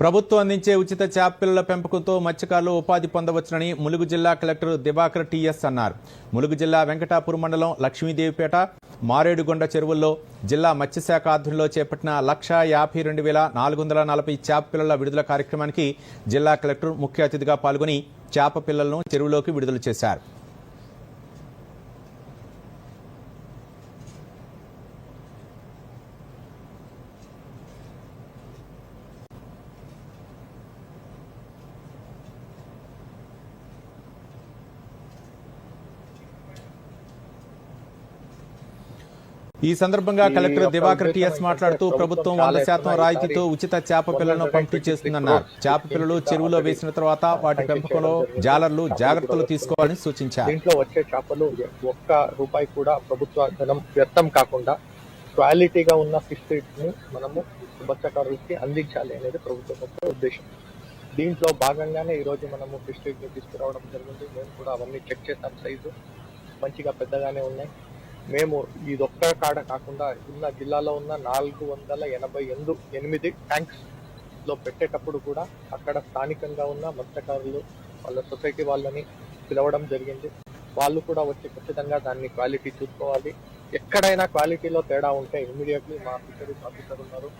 ప్రభుత్వం అందించే ఉచిత చేపపిల్లల పెంపకంతో మత్స్యకారులు ఉపాధి పొందవచ్చునని ములుగు జిల్లా కలెక్టర్ దివాకర్ టీఎస్ అన్నారు. ములుగు జిల్లా వెంకటాపురం మండలం లక్ష్మీదేవిపేట మారేడుగొండ చెరువుల్లో జిల్లా మత్స్యశాఖ ఆధ్వర్యంలో చేపట్టిన లక్ష యాభై రెండు వేల నాలుగు వందల నలభై చేప పిల్లల విడుదల కార్యక్రమానికి జిల్లా కలెక్టర్ ముఖ్య అతిథిగా పాల్గొని చేప పిల్లలను చెరువులోకి విడుదల చేశారు. ఈ సందర్భంగా కలెక్టర్ దివాకర్ టిఎస్ మాట్లాడుతూ ప్రభుత్వం వంద శాతం రాయితీతో ఉచిత చేప పిల్లలను పంపిణీ చేస్తుందన్నారు. చేప పిల్లలు చెరువులో వేసిన తర్వాత వాటి పెంపకంలో జాలర్లు జాగ్రత్తలు తీసుకోవాలని సూచించారు. దీంట్లో వచ్చే చేపలు ఒక్క రూపాయి కూడా ప్రభుత్వ ధనం వ్యర్థం కాకుండా క్వాలిటీగా ఉన్న ఫిష్ని మనము మత్స్యకారులకి అందించాలి అనేది ప్రభుత్వం యొక్క ఉద్దేశం. దీంట్లో భాగంగానే ఈ రోజు మనము ఫిష్ని తీసుకురావడం జరిగింది. మేము కూడా అవన్నీ చెక్ చేసాం. సైజు మంచిగా పెద్దగానే ఉన్నాయి. మేము ఇదొక్క కాడ కాకుండా ఉన్న జిల్లాలో ఉన్న నాలుగు వందల ఎనభై ఎందు ఎనిమిది ట్యాంక్స్లో పెట్టేటప్పుడు కూడా అక్కడ స్థానికంగా ఉన్న మత్స్యకారులు వాళ్ళ సొసైటీ వాళ్ళని పిలవడం జరిగింది. వాళ్ళు కూడా వచ్చి ఖచ్చితంగా దాన్ని క్వాలిటీ చూసుకోవాలి. ఎక్కడైనా క్వాలిటీలో తేడా ఉంటే ఇమీడియట్లీ మా ఫిషరీస్ ఆఫీసర్ ఉన్నారు.